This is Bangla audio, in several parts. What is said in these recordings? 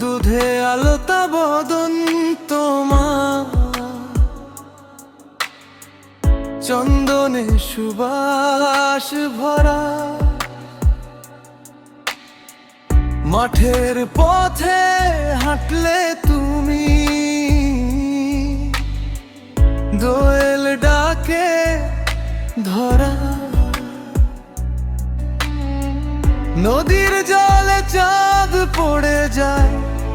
দুধে আলতা বদন তোমা চন্দনে সুবাস ভরা। মাঠের পথে হাঁটলে তুমি। দোয়েল ডাকে ধরা। নদীর জলে চা চাঁদ পড়ে যায়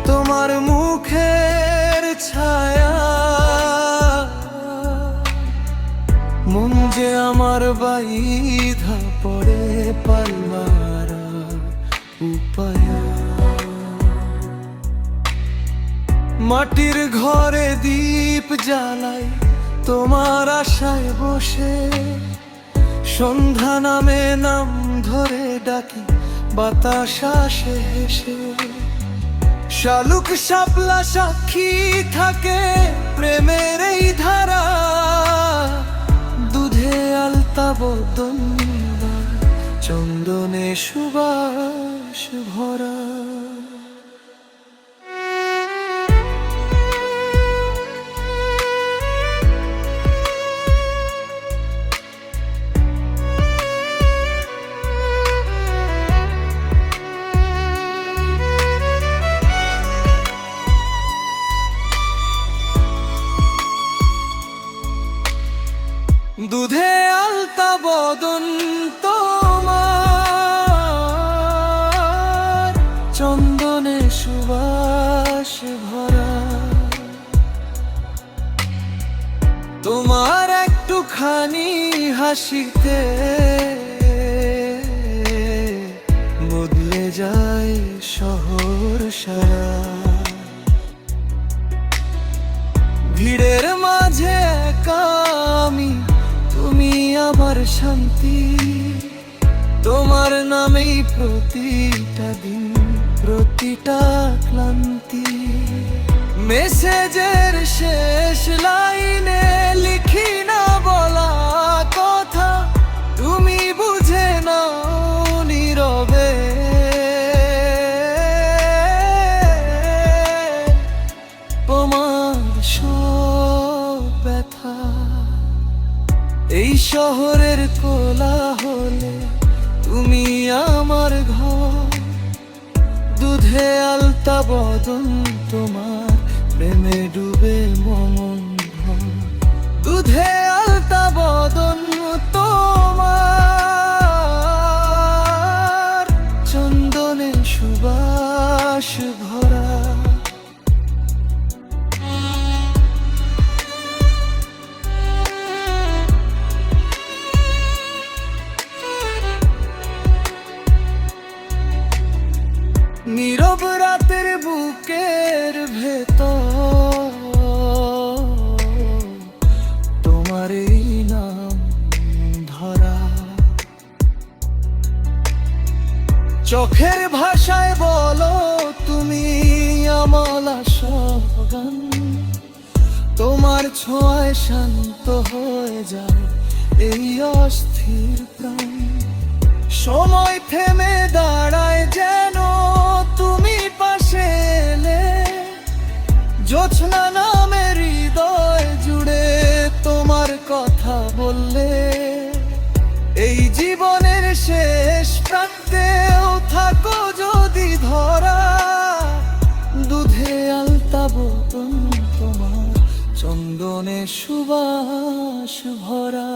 তোমার মুখের ছায়া। মন যে আমার বাইধা পড়ে পালমারা উপায়া। মাটির ঘরে দীপ জ্বালাই তোমার আশায় বসে। সন্ধ্যা নামে নাম ধরে ডাকি বাতাস আসে হেসে শালুক শাপলা সাক্ষী থাকে প্রেমের এই ধারা। দুধে আলতা বদন চন্দনে সুবাস ভরা। দুধে আলতা বদন তোমার, চন্দনে সুবাস ভরা। তোমার একটুখানি হাসিতে বদলে যায় শহর সারা। ভিড়ের মাঝে তুমি আমার শান্তি, তোমার নামেই প্রতিটা দিন, প্রতিটা ক্লান্তি। মেসেজের শেষ লাইনে লিখি না বলা কথা, তুমি বুঝে নাও নীরবে। তোমার সব ব্যথা এই শহরের কোলা হলে তুমি আমার ঘর। দুধে আলতা বদন তোমার, প্রেমে ডুবে মমন দুধে আলতা বদন রাতের বুকের ভেতর তোমার এই নাম ধরা। চোখের ভাষায় বলো তুমি আমলা সগান তোমার ছোঁয়ায় শান্ত হয়ে যায় এই অস্থির প্রাণ। সময় থেমে দাঁড়ায় এই জীবনের শেষ প্রান্তেও থাকো যদি ধরা। দুধে আলতা বোতন তোমার চন্দনে সুবাস ভরা।